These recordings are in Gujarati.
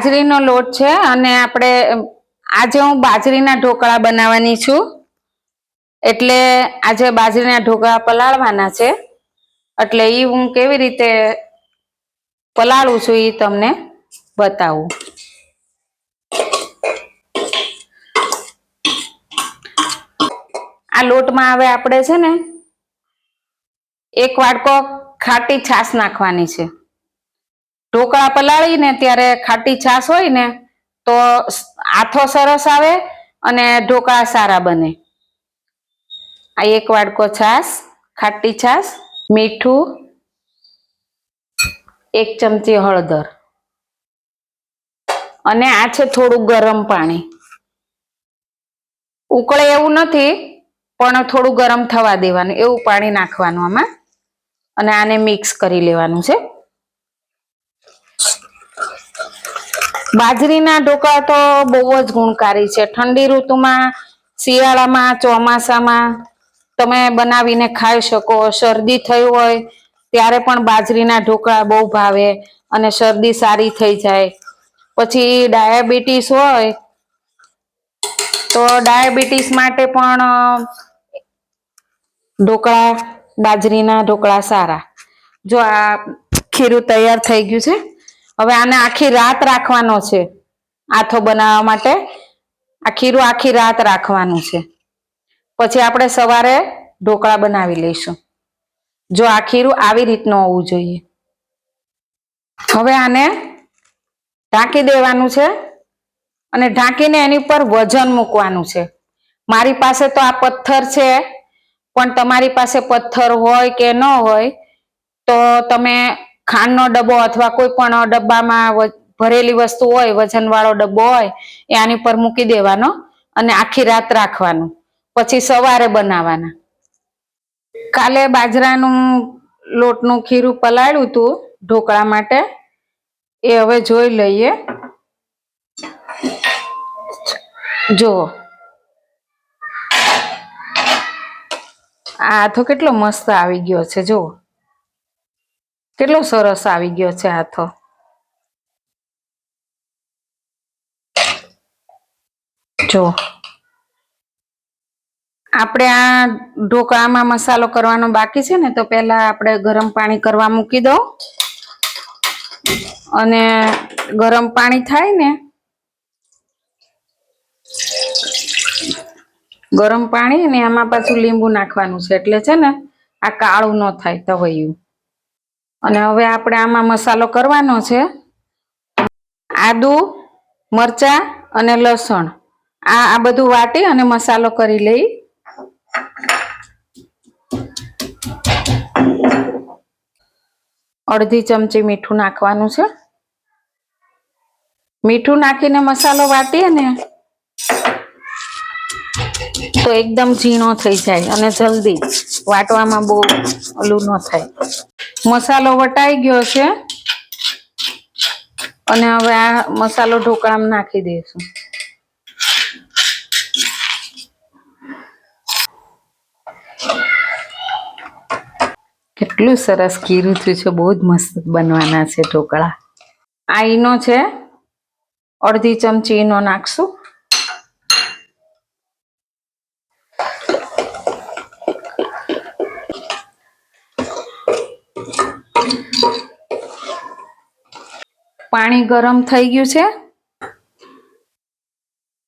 બાજરીનો લોટ છે અને આપણે આજે હું બાજરીના ઢોકળા બનાવવાની છું. એટલે આજે બાજરીના ઢોકળા પલાળવાના છે. એટલે એ હું કેવી રીતે પલાળું છું એ તમને બતાવું. આ લોટમાં હવે આપણે છે ને, એક વાટકો ખાટી છાશ નાખવાની છે. ઢોકળા પલાળીને ત્યારે ખાટી છાશ હોય ને તો આથો સરસ આવે અને ઢોકળા સારા બને. આ એક વાડકો છાશ, ખાટી છાશ, મીઠું, એક ચમચી હળદર. અને આ છે થોડું ગરમ પાણી. ઉકળે એવું નથી, પણ થોડું ગરમ થવા દેવાનું, એવું પાણી નાખવાનું આમાં. અને આને મિક્સ કરી લેવાનું છે. બાજરીના ઢોકળા તો બહુ જ ગુણકારી છે. ઠંડી ઋતુમાં, શિયાળામાં, ચોમાસામાં તમે બનાવીને ખાઈ શકો. શરદી થઈ હોય ત્યારે પણ બાજરીના ઢોકળા બહુ ભાવે અને શરદી સારી થઈ જાય. પછી ડાયાબિટીસ હોય તો ડાયાબિટીસ માટે પણ ઢોકળા, બાજરીના ઢોકળા સારા. જો આ ખીરું તૈયાર થઈ ગયું છે હવે આને આખી રાત રાખવાનો છે. આથો બનાવવા માટે આ ખીરું આખી રાત રાખવાનું છે. પછી આપણે સવારે ઢોકળા બનાવી લઈશું. જો આ ખીરું આવી રીતનું હોવું જોઈએ. હવે આને ઢાંકી દેવાનું છે અને ઢાંકીને એની ઉપર વજન મૂકવાનું છે. મારી પાસે તો આ પથ્થર છે, પણ તમારી પાસે પથ્થર હોય કે ન હોય, તો તમે ખાંડનો ડબ્બો અથવા કોઈ પણ ડબ્બામાં ભરેલી વસ્તુ હોય, વજનવાળો ડબ્બો હોય, એ આની પર મૂકી દેવાનો અને આખી રાત રાખવાનું. પછી સવારે બનાવવાના. કાલે બાજરાનું લોટનું ખીરું પલાળ્યું હતું ઢોકળા માટે, એ હવે જોઈ લઈએ. જુઓ. આ તો કેટલો મસ્ત આવી ગયો છે, જુઓ. કેટલો સરસ આવી ગયો છે હાથો. જો. આપણે આ ઢોકળામાં મસાલો કરવાનો બાકી છે ને, તો પહેલા આપણે ગરમ પાણી કરવા મૂકી દો અને ગરમ પાણી થાય ને, ગરમ પાણી ને એમાં પાછું લીંબુ નાખવાનું છે. એટલે છે ને, આ કાળું ન થાય તવૈયું. અને હવે આપણે આમાં મસાલો કરવાનો છે. આદુ, મરચા અને લસણ. આ આ બધું વાટી અને મસાલો કરી લઈ. અડધી ચમચી મીઠું નાખવાનું છે. મીઠું નાખીને મસાલો વાટીએ ને તો એકદમ ઝીણો થઈ જાય અને જલ્દી વાટવામાં બહુ ઓલું ન થાય. મસાલો વટાઈ ગયો છે. અને હવે આ મસાલો ઢોકળામાં નાખી દઈશું. કેટલું સરસ ખીરું થયું છે. બહુ જ મસ્ત બનવાના છે ઢોકળા. આ ઈનો છે. અડધી ચમચી ઈનો નાખશું. પાણી ગરમ થઈ ગયું છે.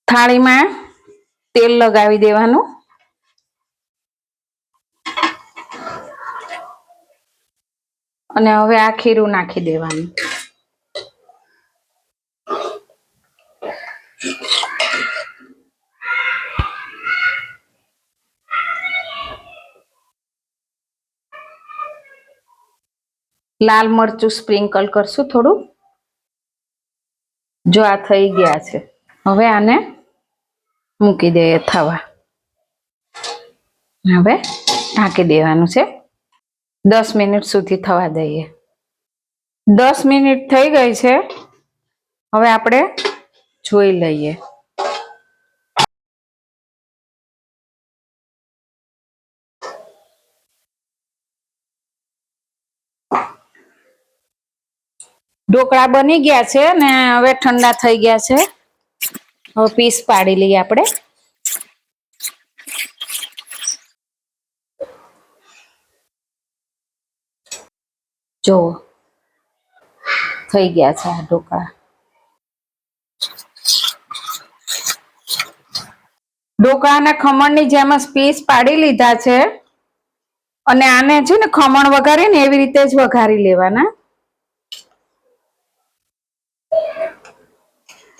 થાળીમાં તેલ લગાવી દેવાનું. અને હવે આ ખીરું નાખી દેવાનું. લાલ મરચું સ્પ્રિંકલ કરશું થોડું. જો આ થઈ ગયા છે. હવે આને મૂકી દઈએ થવા. હવે ઢાંકી દેવાનું છે. દસ મિનિટ સુધી થવા દઈએ. દસ મિનિટ થઈ ગઈ છે. હવે આપણે જોઈ લઈએ. ઢોકળા બની ગયા છે ને હવે ઠંડા થઈ ગયા છે. હવે પીસ પાડી લઈએ આપણે. જો, થઈ ગયા છે આ ઢોકળા. ઢોકળાના ખમણની જેમ જ પીસ પાડી લીધા છે. અને આને છે ને ખમણ વઘારી ને એવી રીતે જ વઘારી લેવાના.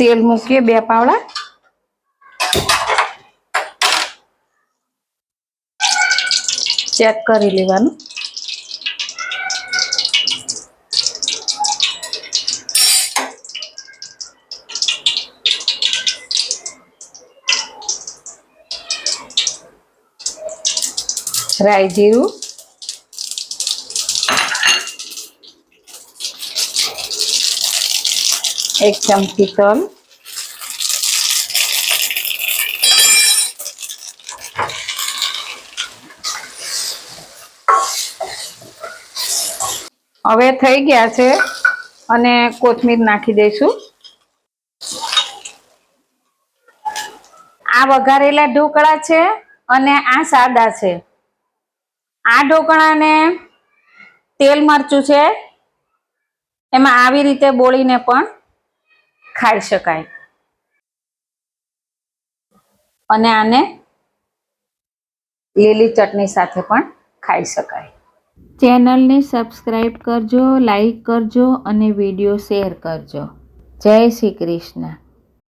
તેલ મૂકીએ બે પાવડા. ચેક કરી લેવાનું. રાઈ જીરું. એક ચમચી તલ. હવે થઈ ગયા છે અને કોથમીર નાખી દઈશું. આ વઘારેલા ઢોકળા છે અને આ સાદા છે. આ ઢોકળાને તેલ મરચું છે. એમાં આવી રીતે બોળીને પણ ખાઈ શકાય. અને આને લીલી ચટણી સાથે પણ ખાઈ શકાય. ચેનલને સબસ્ક્રાઈબ કરજો, લાઈક કરજો અને વીડિયો શેર કરજો. જય શ્રી કૃષ્ણ.